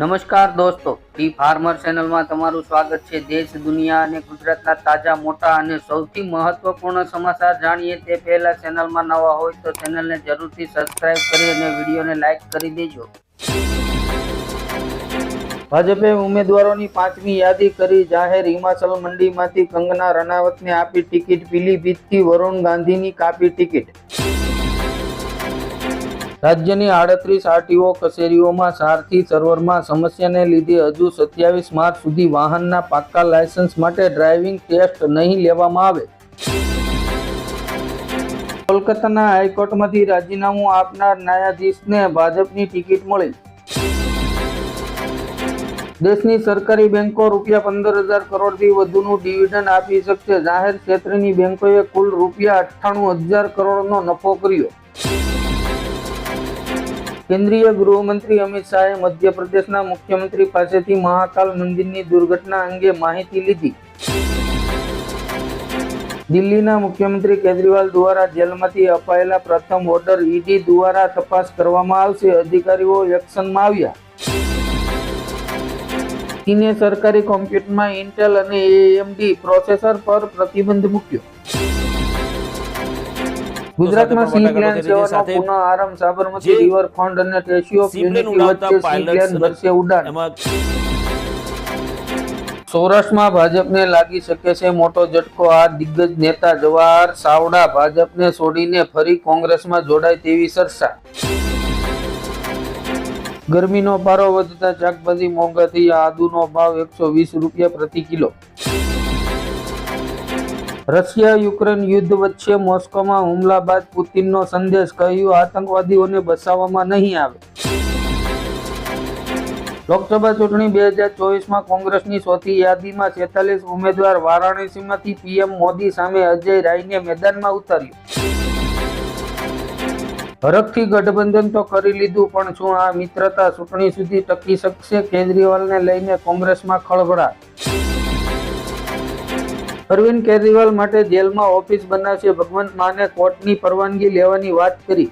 નમસ્કાર દોસ્તો, T farmer ચેનલમાં તમારું સ્વાગત છે. દેશ, દુનિયા અને ગુજરાતના તાજા, મોટા અને સૌથી મહત્વપૂર્ણ સમાચાર જાણીએ તે પહેલા ચેનલમાં નવા હોય તો ચેનલને જરૂરથી સબસ્ક્રાઇબ કરી અને વિડીયોને લાઈક કરી દેજો. ભાજપે ઉમેદવારોની પાંચમી યાદી કરી જાહેર હિમાચલ મંડીમાંથી કંગના રનાવતને આપી ટિકિટ, પીલીભીતથી વરુણ ગાંધીની કાપી ટિકિટ. રાજ્યની આડત્રીસ આરટીઓ કચેરીઓમાં સારથી સર્વરમાં સમસ્યાને લીધે હજુ સત્યાવીસ માર્ચ સુધી વાહનના પાક્કા લાયસન્સ માટે ડ્રાઇવિંગ ટેસ્ટ નહીં લેવામાં આવે. કોલકાતાના હાઈકોર્ટમાંથી રાજીનામું આપનાર ન્યાયાધીશને ભાજપની ટિકિટ મળી. દેશની સરકારી બેંકો રૂપિયા પંદર હજાર કરોડથી વધુનું ડિવિડન્ડ આપી શકશે. જાહેર ક્ષેત્રની બેંકોએ કુલ રૂપિયા અઠ્ઠાણું હજાર કરોડનો નફો કર્યો. કેન્દ્રીય ગૃહમંત્રી અમિત શાહે મધ્યપ્રદેશના મુખ્યમંત્રી પાસેથી મહાકાલ મંદિરની દુર્ઘટના અંગે માહિતી લીધી. દિલ્હીના મુખ્યમંત્રી કેજરીવાલ દ્વારા જેલમાંથી અપાયેલા પ્રથમ ઓર્ડર ઈડી દ્વારા તપાસ કરવામાં આવશે. અધિકારીઓ એક્શનમાં આવ્યા. ચીને સરકારી કોમ્પ્યુટરમાં ઇન્ટેલ અને એએમડી પ્રોસેસર પર પ્રતિબંધ મૂક્યો. ગુજરાતમાં સી પ્લેન સેવાનો પુનઃ આરંભ સાબરમતી રિવર રિવરફ્રન્ટ અને સ્ટેચ્યુ ઓફ યુનિટી વચ્ચે સી પ્લેન ભરશે ઉડાન. સૌરાષ્ટ્રમાં ભાજપને લાગી શકે છે મોટો ઝટકો. આ દિગ્ગજ નેતા જવાહર સાવડા ભાજપને છોડીને ફરી કોંગ્રેસમાં જોડાય તેવી સરસા. ગરમીનો પારો વધતા શાકભાજી મોંઘા થઈ આદુનો ભાવ એકસો વીસ રૂપિયા પ્રતિ કિલો. રશિયા યુક્રેન યુદ્ધ વચ્ચે મોસ્કોમાં હુમલા બાદ પુતિનનો સંદેશ કહ્યું, આતંકવાદીઓને બચાવવામાં નહીં આવે. લોકસભા ચૂંટણી બે હજાર ચોવીસમાં કોંગ્રેસની ચોથી યાદીમાં છેતાલીસ ઉમેદવાર વારાણસીમાંથી પીએમ મોદી સામે અજય રાયને મેદાનમાં ઉતાર્યું. હરખથી ગઠબંધન તો કરી લીધું, પણ શું આ મિત્રતા ચૂંટણી સુધી ટકી શકશે? કેજરીવાલને લઈને કોંગ્રેસમાં ખળભળાટ. અરવિંદ કેજરીવાલ માટે જેલમાં ઓફિસ બનાવશે. ભગવંત માને કોર્ટની પરવાનગી લેવાની વાત કરી.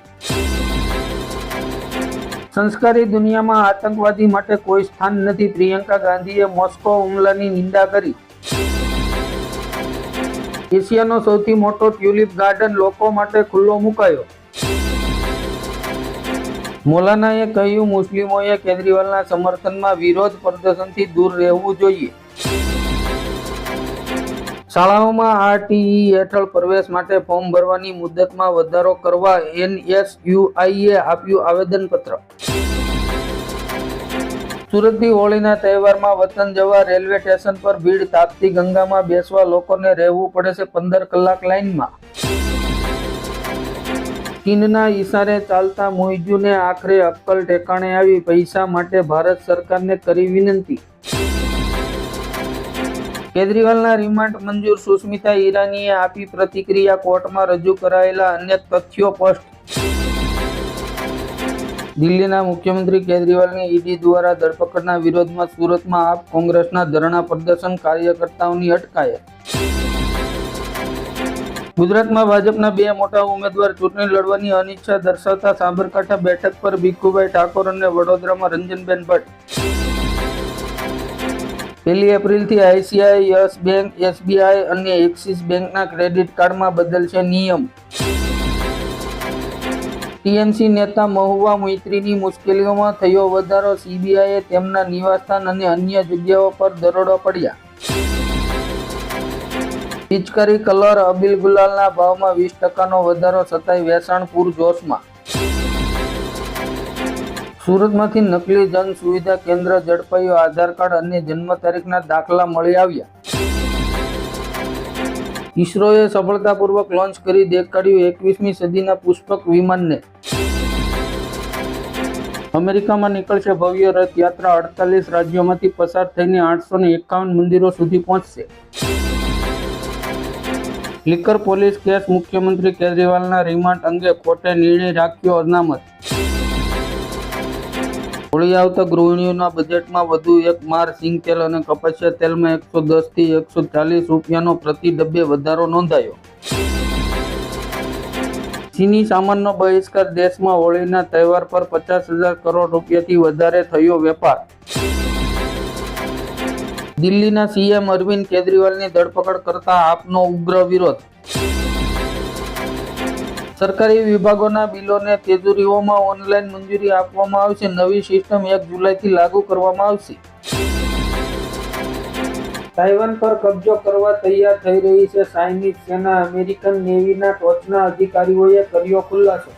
સંસ્કારી દુનિયામાં આતંકવાદી માટે કોઈ સ્થાન નથી. પ્રિયંકા ગાંધીએ મોસ્કો હુમલાની નિંદા કરી. એશિયાનો સૌથી મોટો ટ્યુલિપ ગાર્ડન લોકો માટે ખુલ્લો મુકાયો. મૌલાનાએ કહ્યું, મુસ્લિમોએ કેજરીવાલના સમર્થનમાં વિરોધ પ્રદર્શનથી દૂર રહેવું જોઈએ. શાળાઓમાં આરટીઈ હેઠળ પ્રવેશ માટે ફોર્મ ભરવાની મુદતમાં વધારો કરવા એનએસયુઆઈએ આપ્યું આવેદનપત્ર. સુરતથી હોળીના તહેવારમાં વતન જવા રેલવે સ્ટેશન પર ભીડ તાપતી ગંગામાં બેસવા લોકોને રહેવું પડે છે પંદર કલાક લાઇનમાં. ચીનના ઈશારે ચાલતા મોઇજુને આખરે અક્કલ ઠેકાણે આવી પૈસા માટે ભારત સરકારને કરી વિનંતી. કેજરીવાલના રિમાન્ડ મંજૂર. સુષ્મિતા ઈરાનીએ આપી પ્રતિક્રિયા કોર્ટમાં રજૂ કરાયેલા અન્ય તથ્યો સ્પષ્ટ. દિલ્હીના મુખ્યમંત્રી કેજરીવાલની ઈડી દ્વારા ધરપકડના વિરોધમાં સુરતમાં આપ કોંગ્રેસના ધરણા પ્રદર્શન કાર્યકર્તાઓની અટકાયત. ગુજરાતમાં ભાજપના બે મોટા ઉમેદવાર ચૂંટણી લડવાની અનિચ્છા દર્શાવતા સાબરકાંઠા બેઠક પર ભીખુભાઈ ઠાકોર અને વડોદરામાં રંજનબેન ભટ્ટ. પહેલી એપ્રિલથી આઈસીઆઈ, યસ બેંક, એસબીઆઈ અને એક્સિસ બેંકના ક્રેડિટ કાર્ડમાં બદલશે નિયમ. ટીએમસી નેતા મહુવા મૈત્રીની મુશ્કેલીઓમાં થયો વધારો સીબીઆઈએ તેમના નિવાસસ્થાન અને અન્ય જગ્યાઓ પર દરોડો પડ્યા. પિચકારી કલર અબિલ ગુલાલના ભાવમાં વીસ ટકાનો વધારો છતાંય વેચાણ પૂરજોશમાં. સુરતમાંથી નકલી જન સુવિધા કેન્દ્ર, ઝડપાયું આધાર કાર્ડ અને જન્મ તારીખના દાખલા મળી આવ્યા. ઈસરોએ સફળતાપૂર્વક લોન્ચ કરી દેખાડ્યું એકવીસમી સદીના પુષ્પક વિમાનને. અમેરિકામાં નીકળશે ભવ્ય રથયાત્રા, અડતાલીસ રાજ્યોમાંથી પસાર થઈને આઠસો એકાવન મંદિરો સુધી પહોંચશે. લીકર પોલીસ કેસ, મુખ્યમંત્રી કેજરીવાલના રિમાન્ડ અંગે કોર્ટે નિર્ણય રાખ્યો અનામત. હોળી આવતા ગૃહિણીઓના બજેટમાં વધુ એક માર સિંગ તેલ અને કપાસિયા તેલમાં એકસો દસથી એકસો ચાલીસ રૂપિયાનો પ્રતિ ડબ્બે વધારો નોંધાયો. ચીની સામાનનો બહિષ્કાર દેશમાં હોળીના તહેવાર પર પચાસ હજાર કરોડ રૂપિયાથી વધારે થયો વેપાર. દિલ્હીના સીએમ અરવિંદ કેજરીવાલની ધરપકડ કરતા આપનો ઉગ્ર વિરોધ. સરકારી વિભાગોના બિલોને તેજુરીઓમાં ઓનલાઈન મંજૂરી આપવામાં આવશે. નવી સિસ્ટમ એક જુલાઈથી લાગુ કરવામાં આવશે. તાઇવાન પર કબજો કરવા તૈયાર થઈ રહી છે ચાઇનીઝ સેના. અમેરિકન નેવીના ટોચના અધિકારીઓએ કર્યો ખુલાસો.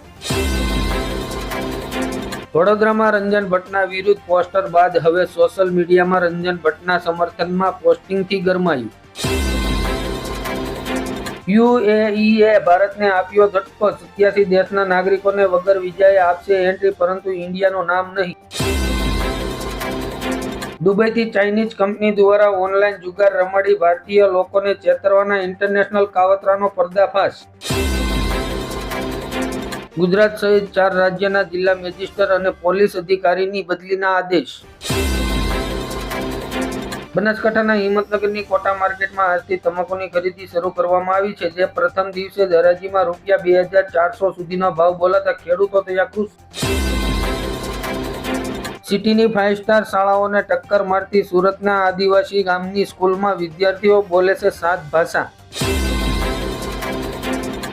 વડોદરામાં રંજન ભટ્ટના વિરુદ્ધ પોસ્ટર બાદ હવે સોશિયલ મીડિયામાં રંજન ભટ્ટના સમર્થનમાં પોસ્ટિંગથી ગરમાયું. યુએઈએ ભારતને આપ્યો ઝટકો. સત્યાસી દેશના નાગરિકોને વગર વિઝાએ આપશે એન્ટ્રી, પરંતુ ઇન્ડિયાનું નામ નહીં. દુબઈથી ચાઇનીઝ કંપની દ્વારા ઓનલાઈન જુગાર રમાડી ભારતીય લોકોને ચેતરવાના ઇન્ટરનેશનલ કાવતરાનો પર્દાફાશ. ગુજરાત સહિત ચાર રાજ્યના જિલ્લા મેજિસ્ટર અને પોલીસ અધિકારીની બદલીના આદેશ. બનાસકાંઠાના હિંમતનગરની કોટા માર્કેટમાં આજથી તમાકુની ખરીદી શરૂ કરવામાં આવી છે, જે પ્રથમ દિવસે જ હરાજીમાં રૂપિયા બે હજાર ચારસો સુધીનો ભાવ બોલાતા ખેડૂતો થયા ખુશ. સિટીની ફાઇવ સ્ટાર શાળાઓને ટક્કર મારતી સુરતના આદિવાસી ગામની સ્કૂલમાં વિદ્યાર્થીઓ બોલે છે સાત ભાષા.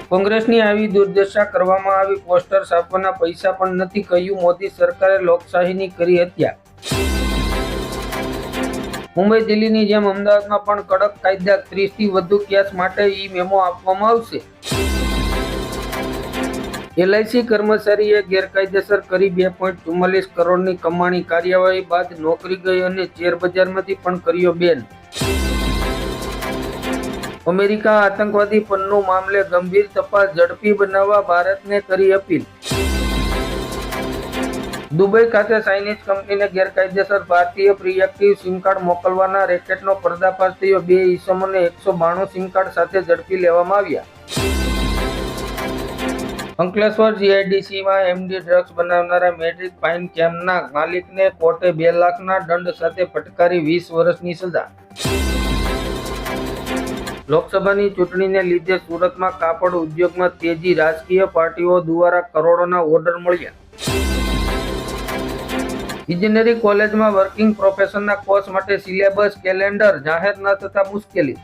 કોંગ્રેસની આવી દુર્દશા કરવામાં આવી, પોસ્ટર છાપવાના પૈસા પણ નથી કહ્યું, મોદી સરકારે લોકશાહીની કરી હત્યા. મુંબઈ દિલ્હીની જેમ અમદાવાદમાં પણ કડક કાયદા ત્રીસથી વધુ કેસ માટે ઈ મેમો આપવામાં આવશે. એલઆઈસી કર્મચારીએ ગેરકાયદેસર કરી બે પોઈન્ટ ચુમ્માલીસ કરોડની કમાણી કાર્યવાહી બાદ નોકરી ગઈ અને શેરબજારમાંથી પણ કર્યો બેન. અમેરિકા આતંકવાદી પન્નું મામલે ગંભીર તપાસ ઝડપી બનાવવા ભારતને કરી અપીલ. દુબઈ ખાતે ચાઇનીઝ કંપનીને ગેરકાયદેસર ભારતીય પ્રિએક્ટિવ સિમ કાર્ડ મોકલવાના રેકેટનો પર્દાફાશ થયો. બે ઈસમોને એકસો બાણું સિમ કાર્ડ સાથે ઝડપી લેવામાં આવ્યા. અંકલેશ્વર જીઆઈડીસીમાં એમડી ડ્રગ્સ બનાવનારા મેટ્રિક પાઇન કેમ્પના માલિકને કોર્ટે બે લાખના દંડ સાથે ફટકારી વીસ વર્ષની સજા. લોકસભાની ચૂંટણીને લીધે સુરતમાં કાપડ ઉદ્યોગમાં તેજી રાજકીય પાર્ટીઓ દ્વારા કરોડોના ઓર્ડર મળ્યા. ઇજનેરી કોલેજમાં વર્કિંગ પ્રોફેશનના કોર્સ માટે સિલેબસ, કેલેન્ડર જાહેર ન થતા મુશ્કેલી.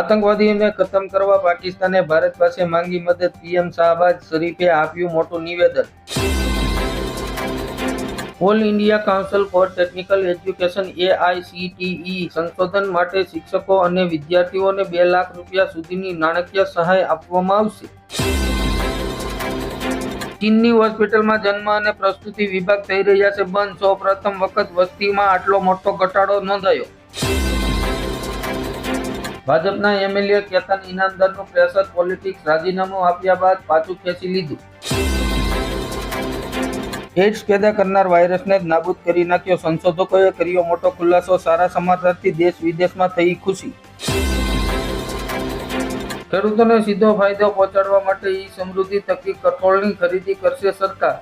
આતંકવાદીઓને ખતમ કરવા પાકિસ્તાને ભારત પાસે માંગી મદદ. પીએમ શાહબાજ શરીફે આપ્યું મોટું નિવેદન. All India council for technical education, AICTE, સંશોધન માટે શિક્ષકો અને વિદ્યાર્થીઓને બે લાખ રૂપિયા સુધીની નાણાકીય સહાય આપવામાં આવશે. ચીનની હોસ્પિટલમાં જન્મ અને પ્રસ્તુતિ વિભાગ થઈ રહ્યા છે બંધ. સૌ પ્રથમ વખત વસ્તીમાં આટલો મોટો ઘટાડો નોંધાયો. ભાજપના એમએલએ કેતન ઇનામદારનું પ્રેશર પોલિટિક્સ રાજીનામું આપ્યા બાદ પાછું ખેંચી લીધું. એડ્સ પેદા કરનાર વાયરસને જ નાબૂદ કરી નાખ્યો. સંશોધકોએ કર્યો મોટો ખુલાસો. સારા સમાચારથી દેશ વિદેશમાં થઈ ખુશી. ખેડૂતોને સીધો ફાયદો પહોંચાડવા માટે ઈ સમૃદ્ધિ થકી કઠોળની ખરીદી કરશે સરકાર.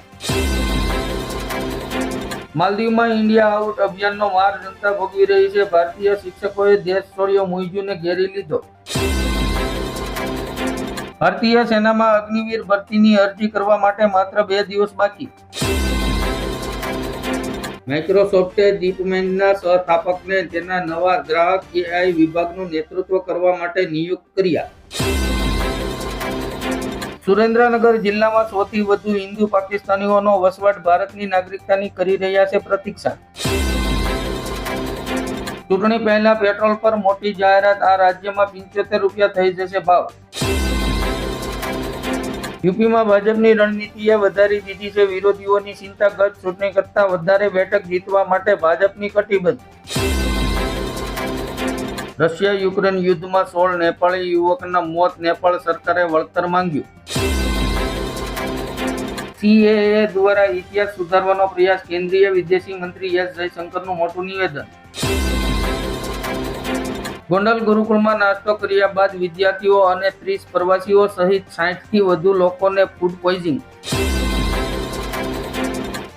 માલદીવમાં ઇન્ડિયા આઉટ અભિયાનનો માર જનતા ભોગવી રહી છે. ભારતીય શિક્ષકોએ દેશ છોડ્યો મુઈજુને ઘેરી લીધો. ભારતીય સેનામાં અગ્નિવીર ભરતીની અરજી કરવા માટે માત્ર બે દિવસ બાકી. માઇક્રોસોફ્ટે જીપમેનના સહસ્થાપકને તેના નવા ગ્રાહક એઆઈ વિભાગનું નેતૃત્વ કરવા માટે નિયુક્ત કર્યા. સુરેન્દ્રનગર જિલ્લામાં સૌથી વધુ હિન્દુ પાકિસ્તાનીઓનો વસવાટ ભારતની નાગરિકતાની કરી રહ્યા છે પ્રતીક્ષા. ચૂંટણી પહેલા પેટ્રોલ પર મોટી જાહેરાત, આ રાજ્યમાં પંચોતેર રૂપિયા થઈ જશે ભાવ. યુપીમાં ભાજપની રણનીતિએ વધારી દીધી છે વિરોધીઓની ચિંતા, ગત ચૂંટણી કરતા વધારે બેઠક જીતવા માટે ભાજપની કટિબદ્ધ. રશિયા યુક્રેન યુદ્ધમાં સોળ નેપાળી યુવકના મોત, નેપાળ સરકારે વળતર માંગ્યું. સીએએ દ્વારા ઇતિહાસ સુધારવાનો પ્રયાસ, કેન્દ્રીય વિદેશી મંત્રી એસ જયશંકરનું મોટું નિવેદન. ગોંડલ ગુરુકુળમાં નાસ્તો કર્યા બાદ વિદ્યાર્થીઓ અને ત્રીસ પ્રવાસીઓ સહિત સાઠથી વધુ લોકોને ફૂડ પોઈઝિંગ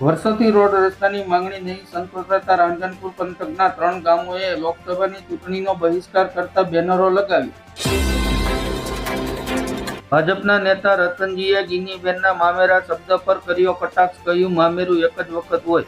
વર્ષોથી રોડ રસ્તાની માંગણી નહીં, સંતોષાતા રાંજનપુર પંથકના ત્રણ ગામોએ લોકસભાની ચૂંટણીનો બહિષ્કાર કરતા બેનરો લગાવી. ભાજપના નેતા રતનજીએ ગિનીબેનના મામેરા શબ્દ પર કર્યો કટાક્ષ, કહ્યું, મામેરું એક જ વખત હોય.